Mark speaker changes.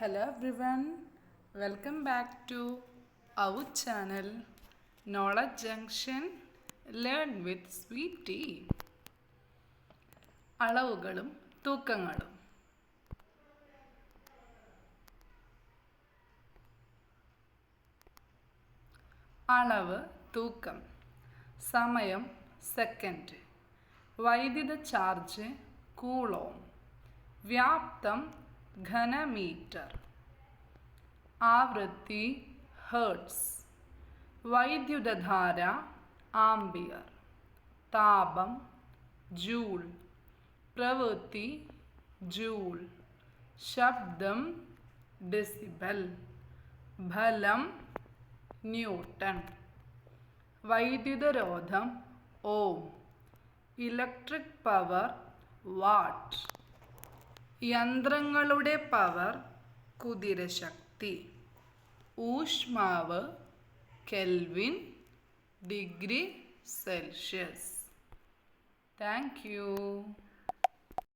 Speaker 1: Hello everyone welcome back to our channel knowledge junction learn with sweet tea അളവുകളും തൂക്കങ്ങളും. അളവ് തൂക്കം. സമയം സെക്കൻഡ് വൈദ്യുത ചാർജ് കൂളോം. വ്യാപ്തം ഘനമീറ്റർ ആവൃത്തി ഹേർട്സ് വൈദ്യുതധാര ആംബിയർ താപം ജൂൾ പ്രവൃത്തി ജൂൾ ശബ്ദം ഡെസിബൽ ഫലം newton വൈദ്യുതരോധം Om electric power what യന്ത്രങ്ങളുടെ പവർ കുതിരശക്തി. ഊഷ്മാവ് kelvin degree Celsius. Thank you.